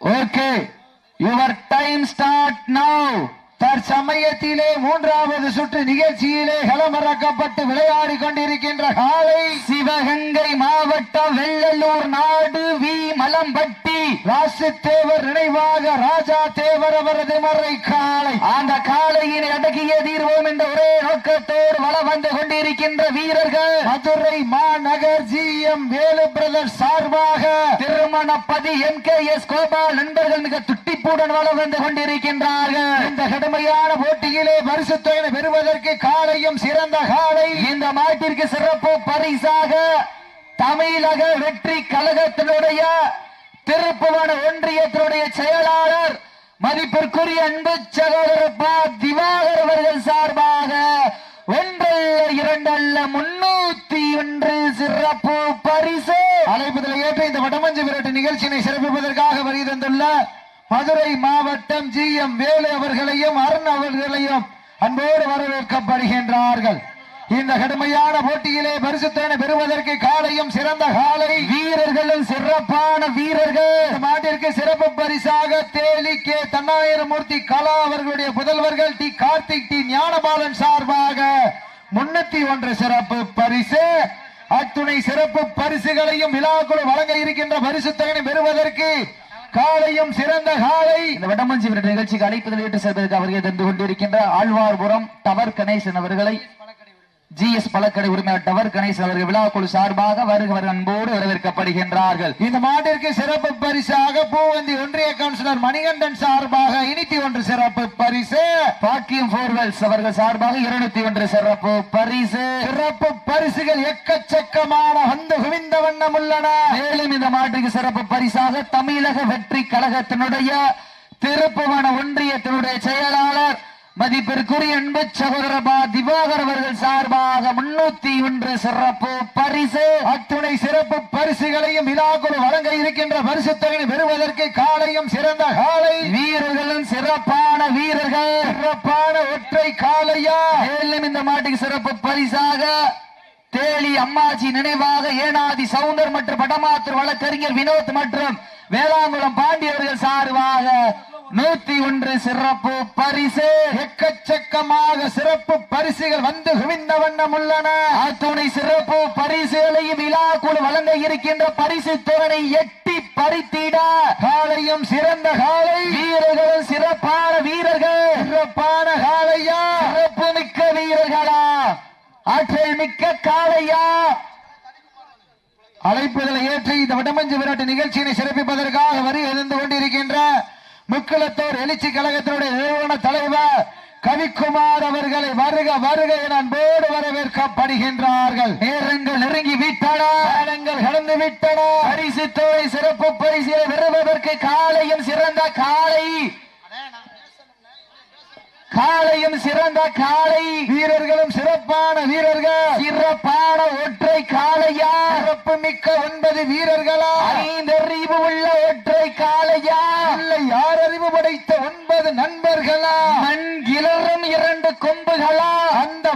Okay your time start now தற்சமயத்திலே மூன்றாவது சுற்று நிகழ்ச்சியிலே களமிறக்கப்பட்டு விளையாடி கொண்டிருக்கின்ற காலை. சிவகங்கை மாவட்டம் வெள்ளலூர் நாடு வி. மலம்பட்டி. ராசு தேவர் நினைவாக ராஜா தேவர் அவரது மறை காலை. அந்த காளையினை அடக்கிய தீர்வோம் என்ற ஒரே நோக்கத்தோடு வளம் வந்து கொண்டிருக்கின்ற வீரர்கள். மதுரை மாநகர் ஜி. எம். வேலு பிரதர் சார்பாக திருமணப்பதி எம். கே. எஸ். கோபால் நண்பர்கள் மிக துட்டிப்புடன் வளம் வந்து கொண்டிருக்கின்றார்கள். இந்த கடுமையான போட்டியிலே பரிசு தொகை பெறுவதற்கு காலையும் சிறந்த காலை. இந்த மாட்டிற்கு சிறப்பு பரிசாக தமிழக வெற்றி கழகத்தினுடைய திருப்புவன ஒன்றியத்தினுடைய செயலாளர் மதிப்பிற்குரிய அன்பு சகோதரர் பா. திவாகர் அவர்கள் சார்பாக ஒன்றல்ல இரண்டல்ல முன்னூத்தி ஒன்று சிறப்பு பரிசு. அழைப்பதில் ஏற்ற இந்த வடமஞ்சு விரட்டு நிகழ்ச்சியினை சிறப்பிப்பதற்காக வருகை தந்துள்ள மதுரை மாவட்டம் ஜி எம் வேலு அவர்களையும் அருண் அவர்களையும் அன்போடு வரவேற்கப்படுகின்றார்கள். இந்த கடுமையான போட்டியிலே பரிசுத்தனை பெறுவதற்கு காலையும் சிறந்த காலை. வீரர்களும் சிறப்பான வீரர்கள். மாட்டிற்கு சிறப்பு பரிசாக தேலி கே. தன்னாயிரமூர்த்தி கலா அவர்களுடைய புதல்வர்கள் டி. கார்த்திக் டி. ஞானபாலன் சார்பாக முன்னூத்தி ஒன்று சிறப்பு பரிசு. அத்துணை சிறப்பு பரிசுகளையும் விழாக்குழு வழங்க இருக்கின்ற பரிசுத்தனை பெறுவதற்கு காலையும் சிறந்த காலை. இந்த வடமஞ்சி நிகழ்ச்சிக்கு அழைப்பதில் ஏற்று செல்வதற்கு அவர்கள் தந்து கொண்டிருக்கின்ற ஆழ்வார்புரம் டவர் கணேசன் அவர்களை ஜி எஸ் பழக்கடை உரிமையாளர் டவர் கணேசன் அவர்கள் விழாக்குழு சார்பாக வருகவர் அன்போடு வரவேற்கப்படுகின்றார்கள். இந்த மாட்டிற்கு சிறப்பு பரிசாக பூவந்தி ஒன்றிய கவுன்சிலர் மணிகண்டன் சார்பாக இனித்தி ஒன்று சிறப்பு பரிசு. பாக்கியம் போர்வெல்ஸ் அவர்கள் சார்பாக இருநூத்தி ஒன்று சிறப்பு பரிசு. சிறப்பு பரிசுகள் எக்கச்சக்கமான வந்து குவிந்த வண்ணம் உள்ளன. மேலும் இந்த மாட்டுக்கு சிறப்பு பரிசாக தமிழக வெற்றி கழகத்தினுடைய திருப்புவன ஒன்றியத்தினுடைய செயலாளர் மதிப்பிற்குரிய அன்பு சகோதரபா திவாகர் அவர்கள் சார்பாக முன்னூத்தி ஒன்று சிறப்பு பரிசு. அத்துணை சிறப்பு பரிசுகளையும் விழாக்குழு வழங்க இருக்கின்ற பரிசு தொகையை பெறுவதற்கு காலையும் சிறந்த காலை. வீரர்களும் சிறப்பான வீரர்கள். சிறப்பான ஒற்றை காலையா? மேலும் இந்த மாட்டுக்கு சிறப்பு பரிசாக தேலி அம்மாஜி நினைவாக ஏனாதி சவுந்தர் மற்றும் படமாத்தூர் வழக்கறிஞர் வினோத் மற்றும் வேளாங்குளம் பாண்டியவர்கள் சார்பாக நூத்தி ஒன்று சிறப்பு பரிசு. எக்கச்சக்கமாக சிறப்பு பரிசுகள் வந்து குவிந்த வண்ணம் உள்ளன. அத்துணை சிறப்பு பரிசுகளையும் விழா குழு வழங்க இருக்கின்ற பரிசு தொகை எட்டி பறித்திட. காலையும் சிறந்த காலை. வீரர்களும் சிறப்பான வீரர்கள். சிறப்பான காலையா? சிறப்பு மிக்க வீரர்களா? ஆற்றல் மிக்க காளையா அழைப்புதலை ஏற்றி இந்த வடமஞ்சு விராட்டு நிகழ்ச்சியினை சிறப்பிப்பதற்காக வரி எழுந்து கொண்டிருக்கின்ற முக்குளத்தோர் எழுச்சி கழகத்தினுடைய நிறுவன தலைவர் கவிக்குமார் அவர்களை வருக வருக என அன்போடு வரவேற்கப்படுகின்றார்கள். நேரங்கள் நெருங்கி விட்டன. நேரங்கள் கடந்து விட்டன. பரிசு தொகை சிறப்பு பரிசிலை பெறுவதற்கு காலையும் சிறந்த காலை. காலையும் சிறந்த காலை. வீரர்களும் சிறப்பான வீரர்கள். சிறப்பான ஒற்றை காலையா சிறப்பு மிக்க ஒன்பது வீரர்களா. ஐந்தறிவு உள்ள ஒற்றை காலை இல்லை யார் அறிவு படைத்த ஒன்பது நண்பர்களா மண் கிளறும் இரண்டு கொம்புகளா அந்த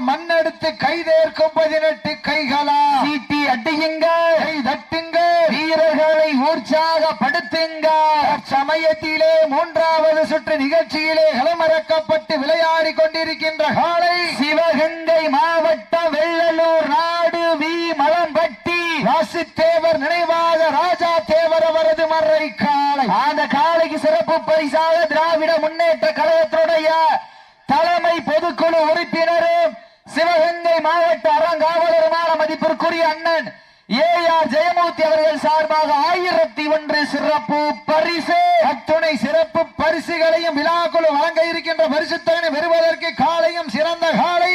மண்ணெடுத்து கைதேர்க்கும் பதினெட்டு கைகளா? சீட்டி அடியுங்க. கை தட்டுங்க. வீரர்களை உற்சாகப்படுத்துங்க. சமயத்திலே மூன்றாவது சுற்று நிகழ்ச்சியிலே களமிறக்கப்பட்டு விளையாடி கொண்டிருக்கின்ற காலை சிவகங்கை மாவட்டம் வெள்ளலூர் நாடு வி. மலம்பட்டி. ராசித்தேவர் நினைவாக ராஜா தேவர் அவரது மறை காலை. அந்த காலைக்கு சிறப்பு பரிசாக திராவிட முன்னேற்ற கழகத்தினுடைய தலைமை பொதுக்குழு உறுப்பினரும் சிவகங்கை மாவட்ட அறங்காவலருமான மதிப்பிற்குரிய அண்ணன் ஏ ஆர் ஜெயமூர்த்தி அவர்கள் சார்பாக ஆயிரத்தி ஒன்று சிறப்பு பரிசு. அத்துணை சிறப்பு பரிசுகளையும் விழாக்குழு வழங்க இருக்கின்ற பரிசுத்தனை பெறுவதற்கு காலையும் சிறந்த காலை.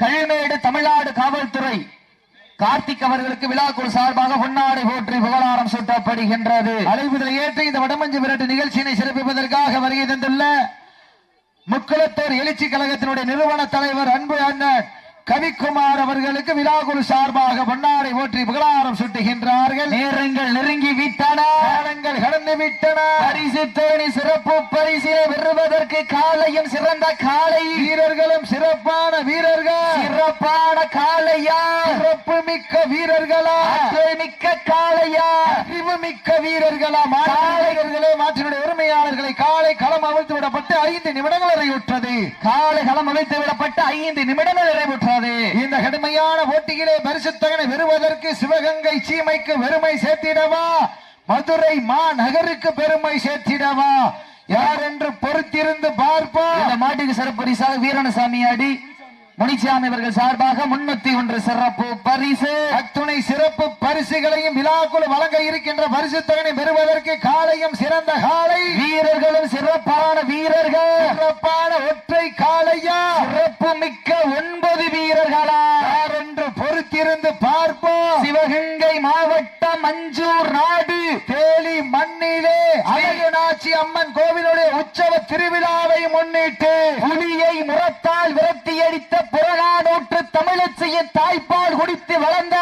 கழிமேடு தமிழ்நாடு காவல்துறை. கார்த்திக் அவர்களுக்கு விழாக்குழு சார்பாக பொன்னாடை போற்றி புகழாரம் சூட்டப்படுகின்றது. அழைப்புதலை ஏற்று இந்த வடமஞ்சு விரட்டு நிகழ்ச்சியினை சிறப்பிப்பதற்காக வருகை தந்துள்ள முக்குளத்தூர் எழுச்சி கழகத்தினுடைய நிறுவன தலைவர் அன்பு அண்ணன் கவிக்குமார் அவர்களுக்கு விழாக்குழு சார்பாக பொன்னாடை ஓற்றி புகழாரம் சுட்டுகின்றார்கள். நேரங்கள் நெருங்கி விட்டன. காலங்கள் கடந்து விட்டன. பரிசு தேனி சிறப்பு பரிசினை பெறுவதற்கு காலையும் சிறந்த காலை. வீரர்களும் சிறப்பான வீரர்கள். சிறப்பான காளையா. சிறப்பு மிக்க வீரர்களா. மிக்க காளையா. அறிவு மிக்க வீரர்களா. மாணவர்களே மாற்றினுடைய உரிமையாளர்களை காலை களம் அவிழ்த்து விடப்பட்டு ஐந்து நிமிடங்கள் நிறைவுற்றது. காலை களம் அமைத்து விடப்பட்ட ஐந்து நிமிடங்கள் நிறைவுற்றது. இந்த கடுமையான போட்டியிலே பரிசுத்தகனை பெறுவதற்கு சிவகங்கை சீமைக்கு பெருமை சேர்த்திடவா? மதுரை மாநகருக்கு பெருமை சேர்த்திடவா? யார் என்று பொறுத்திருந்து பார்ப்போம். இந்த மாட்டுக்கு சிறப்பு பரிசாக வீரணசாமி அடி முனிச்சாமி அவர்கள் சார்பாக முன்னூத்தி ஒன்று சிறப்பு பரிசு. அத்துணை சிறப்பு பரிசுகளையும் விழாக்குழு வழங்க இருக்கின்ற பரிசுத்தகனை பெறுவதற்கு காலையும் சிறந்த காலை. வீரர்களும் சிறப்பான வீரர்கள். சிறப்பான ஒற்றை காளையா? சிறப்பு மிக்க ஒன்பது வீரர்களா? என்று பொறுத்திருந்து பார்ப்போம். சிவகங்கை மாவட்டம் மஞ்சூர் நாடு. தேலி மீனாட்சி அம்மன் கோவிலுடைய உற்சவ திருவிழாவை முன்னிட்டு புலியை முரத்தால் விரட்டியடித்த புறநானூற்று தமிழச்சியின் தாய்ப்பால் குடித்து வளர்ந்த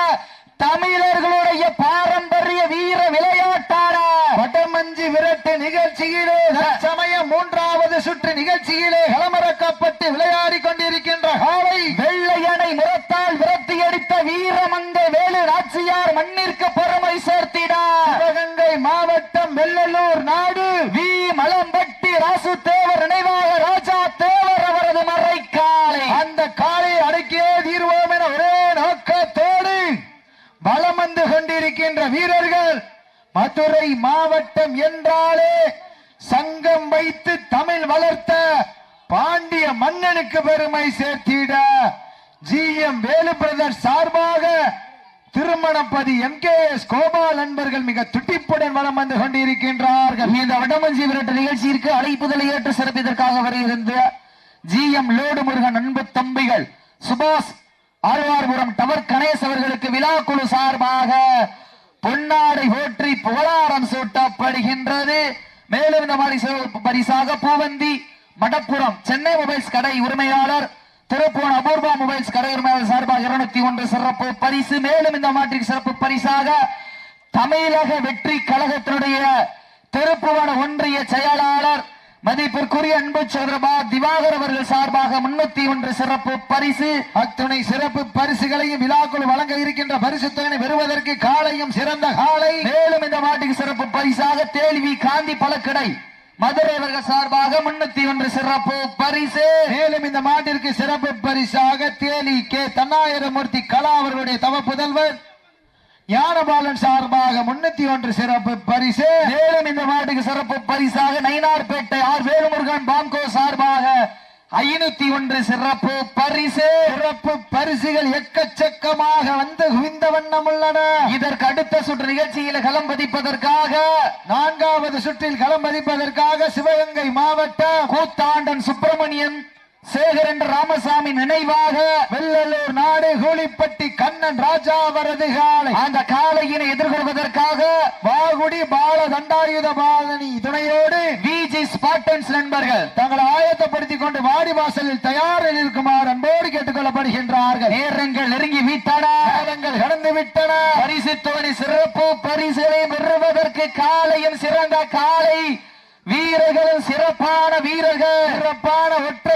தமிழர்களுடைய பாரம்பரிய வீர விளையாட்டான வடமஞ்சி விரட்டு நிகழ்ச்சியிலே சமயம் மூன்றாவது சுற்று நிகழ்ச்சியிலே களமிறக்கப்பட்டு விளையாட கொண்டிருக்கின்ற காலை வெள்ளையனை முரத்தால் விரட்டியடித்த வீரமங்க வேலு நாச்சியார் மண்ணிற்கு பெருமை சேர்த்திட சிவகங்கை மாவட்டம் வெள்ளலூர் நாடு வி மலம்பட்டி ராசு தேவர் நினைவாக ராஜா தேவர் அவரது மறைக்காலை அந்த காலை அடக்கியே தீர்வோம் என ஒரே நோக்கத்தோடு பலம் வந்து கொண்டிருக்கின்ற வீரர்கள் மதுரை மாவட்டம் என்றாலே சங்கம் வைத்து தமிழ் வளர்த்த பாண்டிய மன்னனுக்கு பெருமை சேர்த்திட ஜி எம் வேலு பிரதர் சார்பாக திருமணப்பதி எம் கே எஸ் கோபால் நண்பர்கள் மிக துட்டிப்புடன் வளம் வந்து கொண்டிருக்கின்றார்கள். இந்த வடமஞ்சி விரட்டு நிகழ்ச்சியிற்கு அழைப்புதலை ஏற்று சிறப்பிதற்காக வருகின்ற ஜி எம் லோடு முருகன் அன்பு தம்பிகள் சுபாஷ் ஆழ்வார்புரம் டவர் கணேஷ் அவர்களுக்கு குழு சார்பாக பொன்னாடை போற்றி புகழாரம் சூட்டப்படுகின்றது. மேலும் இந்த மாதிரி சிறப்பு பரிசாக பூவந்தி மடப்புறம் சென்னை மொபைல்ஸ் கடை உரிமையாளர் திருப்பூர் அபூர்வா மொபைல்ஸ் கடை உரிமையாளர் சார்பாக இருநூத்தி ஒன்று சிறப்பு பரிசு. மேலும் இந்த மாற்றிற்கு சிறப்பு பரிசாக தமிழக வெற்றி கழகத்தினுடைய திருப்புவன ஒன்றிய செயலாளர் மதிப்பிற்குரிய அன்பு சந்திரபா திவாகர் அவர்கள் சார்பாக முன்னூத்தி ஒன்று சிறப்பு பரிசு அத்துணை சிறப்பு பரிசுகளையும் விழாக்குழு வழங்க இருக்கின்ற பரிசுத்தகனை பெறுவதற்கு காலையும் சிறந்த காலை. மேலும் இந்த மாட்டுக்கு சிறப்பு பரிசாக தேல்வி காந்தி பழக்கடை. மதுரை அவர்கள் சார்பாக முன்னூத்தி ஒன்று சிறப்பு பரிசு. மேலும் இந்த மாட்டிற்கு சிறப்பு பரிசாக தேலி கே. தன்னாயிரமூர்த்தி கலா அவர்களுடைய தவ புதல்வர் ஞானபாலன் சார்பாக முன்னூத்தி ஒன்று சிறப்பு பரிசு. மேலும் இந்த மாட்டுக்கு சிறப்பு பரிசாக நயினார்பேட்டை ஆர் வேலுமுருகன் பாம்கோ சார்பாக ஐநூத்தி ஒன்று சிறப்பு பரிசு. சிறப்பு பரிசுகள் எக்கச்சக்கமாக வந்து குவிந்த வண்ணம் உள்ளன. இதற்கு அடுத்த சுற்று நிகழ்ச்சியில களம் பதிப்பதற்காக நான்காவது சுற்றில் களம் பதிப்பதற்காக சிவகங்கை மாவட்ட கூத்தாண்டன் சுப்பிரமணியன் சேகரன் ராமசாமி நினைவாக வெள்ளலூர் நாடு கூலிப்பட்டி கண்ணன் ராஜா அவரது காலை. அந்த காலையினை எதிர்கொள்வதற்காக வாகுடி பால தண்டாயுத பாலனி துணையோடு விஜி ஸ்பாட்டன்ஸ் நண்பர்கள் தங்களை ஆயத்தப்படுத்திக் கொண்டு வாடி வாசலில் தயாரில் இருக்குமாறு அன்போடு கேட்டுக்கொள்ளப்படுகின்றார்கள். நேரங்கள் நெருங்கி வீட்டான காலங்கள் கடந்து விட்டன. பரிசு தோணி சிறப்பு பரிசுகளை பெறுவதற்கு காளையும் சிறந்த காலை. வீரர்களும் சிறப்பான வீரர்கள் சிறப்பான ஒற்றை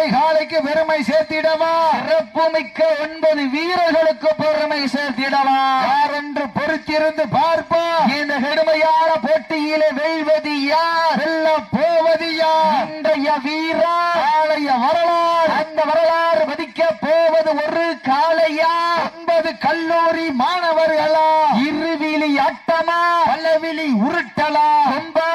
காலைக்கு பெருமை சேர்த்திடவா? சிறப்பு மிக்க ஒன்பது வீரர்களுக்கு பெருமை சேர்த்திடவா? யார் என்று பொறுத்திருந்து பார்ப்பா இந்த கடுமையான போட்டியிலே வெல்வது யார்? வெல்ல போவது யார்? இன்றைய வீரா காளைய வரலாறு. அந்த வரலாறு மதிக்க போவது ஒரு காளையா? ஒன்பது கல்லூரி மாணவர்களா? இருவிழி அட்டமா பலவிழி உருட்டலா? கொம்பால்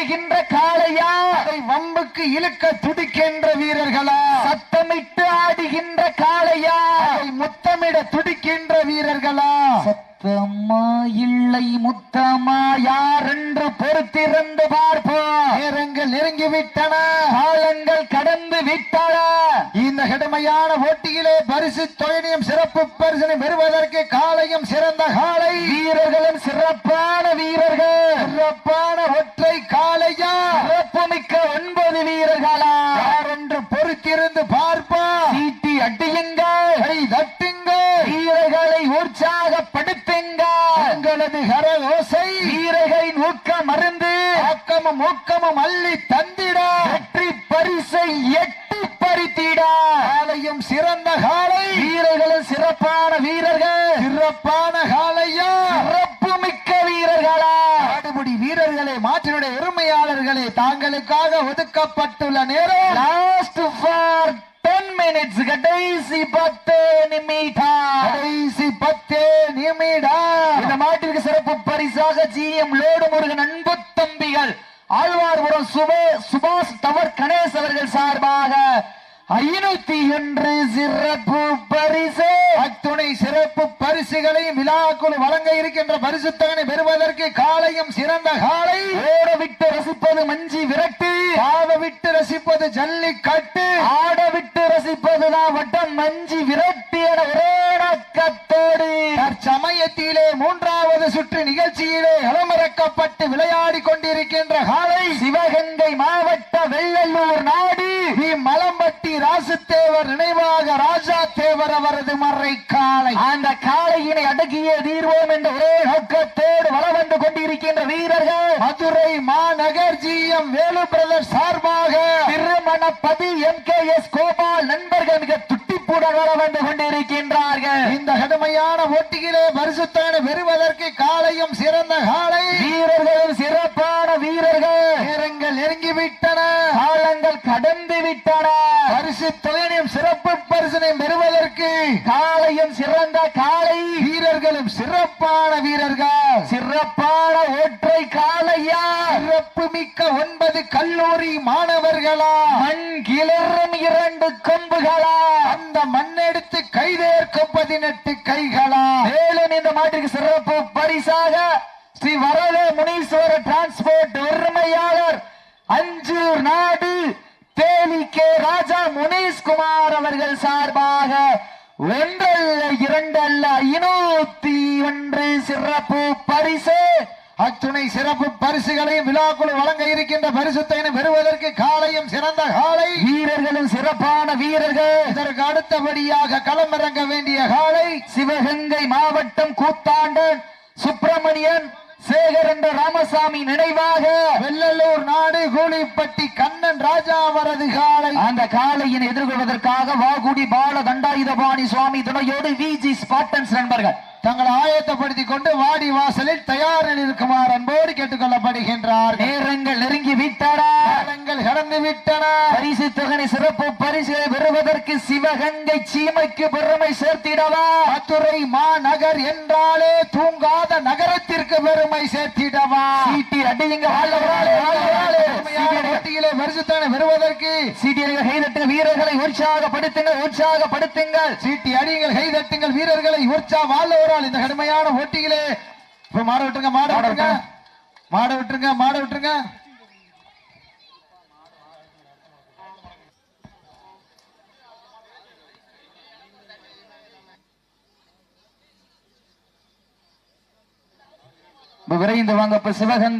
மிரட்டுகின்ற காளையா? அதை வம்புக்கு இழுக்க துடிக்கின்ற வீரர்களா? சத்தமிட்டு ஆடுகின்ற காளையா? அதை முத்தமிட துடிக்கின்ற வீரர்களா? சத்தம்மா இல்லை முத்தமா? யார் என்று பொறுத்திருந்து பார்ப்போம். நேரங்கள் நெருங்கிவிட்டன. காலங்கள் கடந்து விட்டன. இந்த கடுமையான போட்டியிலே பரிசு தொழிலையும் சிறப்பு பரிசனை பெறுவதற்கு காலையும் சிறந்த காலை வீரர்களும் சிறப்பான வீரர்கள். சிறப்பான ஒற்றை காளையா சிறப்புமிக்க ஒன்பது வீரர்களா யார் என்று பொறுத்திருந்து பார்ப்பா சீட்டி அடியுங்கள் கை தட்டு வீரர்களது கரகோசை வீரர்களின் ஊக்கம் மருந்து ஆக்கமும் ஊக்கமும் அள்ளி தந்திட. வெற்றி பரிசை எட்டி பறித்திட. காலையும் சிறந்த காலை. வீரர்களும் சிறப்பான வீரர்கள். சிறப்பான காலையா. சிறப்பு மிக்க வீரர்களா. ஆடுபடி வீரர்களே மாற்றினுடைய உரிமையாளர்களே தாங்களுக்காக ஒதுக்கப்பட்டுள்ள நேரம். லாஸ்ட் ஃபார் டென் மினிட்ஸ் கடைசி பத்து நிமிடம் கடைசி பத்தே நிமிடம் இந்த மாட்டிற்கு சிறப்பு ஜி எம் லோடு முருகன் அன்பு தம்பிகள் ஆழ்வார்புரம் சுபே சுபாஷ் தவர் கணேஷ் அவர்கள் சார்பாக ஐநூத்தி ஒன்று சிறப்பு பரிசு. அத்துணை சிறப்பு பரிசுகளையும் விழாக்குழு வழங்க இருக்கின்ற பரிசுத்தகனை பெறுவதற்கு காலையும் சிறந்த காலை. ஓட விட்டு ரசிப்பது மஞ்சி விரட்டு. பாவ விட்டு ரசிப்பது ஜல்லிக்கட்டு. ஆட விட்டு ரசிப்பதுதான் வட்டம் மஞ்சி விரட்டு என ஒரே நோக்கத்தோடு. தற்சமயத்திலே மூன்றாவது சுற்று நிகழ்ச்சியிலே களமிறக்கப்பட்டு விளையாடி கொண்டிருக்கின்ற காலை. சிவகங்கை மாவட்ட வெள்ளலூர் நாடு. வி மலம்பட்டி நினைவாக ராஜா தேவர் அவரது மறை காலை. அந்த காளையினை அடக்கிய தீர்வோம் என்ற ஒரே நோக்கத்தோடு வளம் வந்து கொண்டிருக்கின்ற வீரர்கள் மதுரை மாநகர் ஜிஎம் வேலு பிரதர் சார்பாக திருமணப்பதி எம் கே எஸ் கோபால் நண்பர்கள் மிக துட்டி வளம் வந்து கொண்டிருக்கின்றார்கள். இந்த கடுமையான போட்டியிலே பரிசுத்தான பெறுவதற்கு காலையும் சிறந்த காலை. வீரர்களும் சிறப்பான வீரர்கள். நேரங்கள் நெருங்கிவிட்டன. காலங்கள் கடந்து விட்டன பரிசு தொகையினையும் சிறப்பு பரிசனையும் பெறுவதற்கு காளையும் சிறந்த காளை வீரர்களும் சிறப்பான வீரர்கள். சிறப்பான ஒற்றை காளையா சிறப்பு மிக்க ஒன்பது கல்லூரி மாணவர்களா? மண் கிளறும் இரண்டு கொம்புகளா? கைதேர்க்கும் பதினெட்டு கைகளா? மேலும் இந்த மாட்டிற்கு சிறப்பு பரிசாக ஸ்ரீ வரத முனீஸ்வர டிரான்ஸ்போர்ட் உரிமையாளர் அஞ்சு நாடு தேலி கே. ராஜா முனீஷ்குமார் அவர்கள் சார்பாக ஒன்றல்ல இரண்டல்ல ஐநூத்தி ஒன்று சிறப்பு பரிசு. அத்துணை சிறப்பு பரிசுகளையும் விழாக்குழு வழங்க இருக்கின்ற பரிசுத்தையும் பெறுவதற்கு காலையும் சிறந்த காலை. வீரர்களும் சிறப்பான வீரர்கள். இதற்கு அடுத்தபடியாக களமிறங்க வேண்டிய காலை. சிவகங்கை மாவட்டம் கூத்தாண்டன் சுப்பிரமணியன் சேகர் என்ற ராமசாமி நினைவாக. வெள்ளலூர் நாடு கூலிப்பட்டி கண்ணன் ராஜா அவரது காலை. அந்த காளையினை எதிர்கொள்வதற்காக வாகுடி பால தண்டாயுதபாணி சுவாமி துணையோடு விஜி ஸ்பாட்டன்ஸ் நண்பர்கள். தங்களை ஆயத்தப்படுத்திக் கொண்டு வாடி வாசலில் தயார் இருக்குமாறு அன்போடு கேட்டுக்கொள்ளப்படுகின்றார். நேரங்கள் நெருங்கி விட்டன காலங்கள் கடந்து விட்டன பரிசு தொகை சிறப்பு பரிசுகளை பெறுவதற்கு சிவகங்கை சீமைக்கு பெருமை சேர்த்திடவா? மதுரை மாநகர் என்றாலே தூங்காத நகரத்திற்கு பெருமை சேர்த்திடவா? சீட்டி அடியுங்க போட்டியிலே பரிசுத்தான பெறுவதற்கு? சீட்டியர்கள் கைதட்டுங்க வீரர்களை உற்சாகப்படுத்துங்கள் உற்சாகப்படுத்துங்கள். சீட்டி அடியுங்கள் கைதட்டுங்கள் வீரர்களை உற்சா வாழ்வரால் இந்த கடுமையான போட்டியிலே இப்ப மாட விட்டுருங்க மாட விட்டுருங்க. மாட விட்டுருங்க மாட விட்டுருங்க. விரைந்து வாங்க இப்ப சிவகங்கை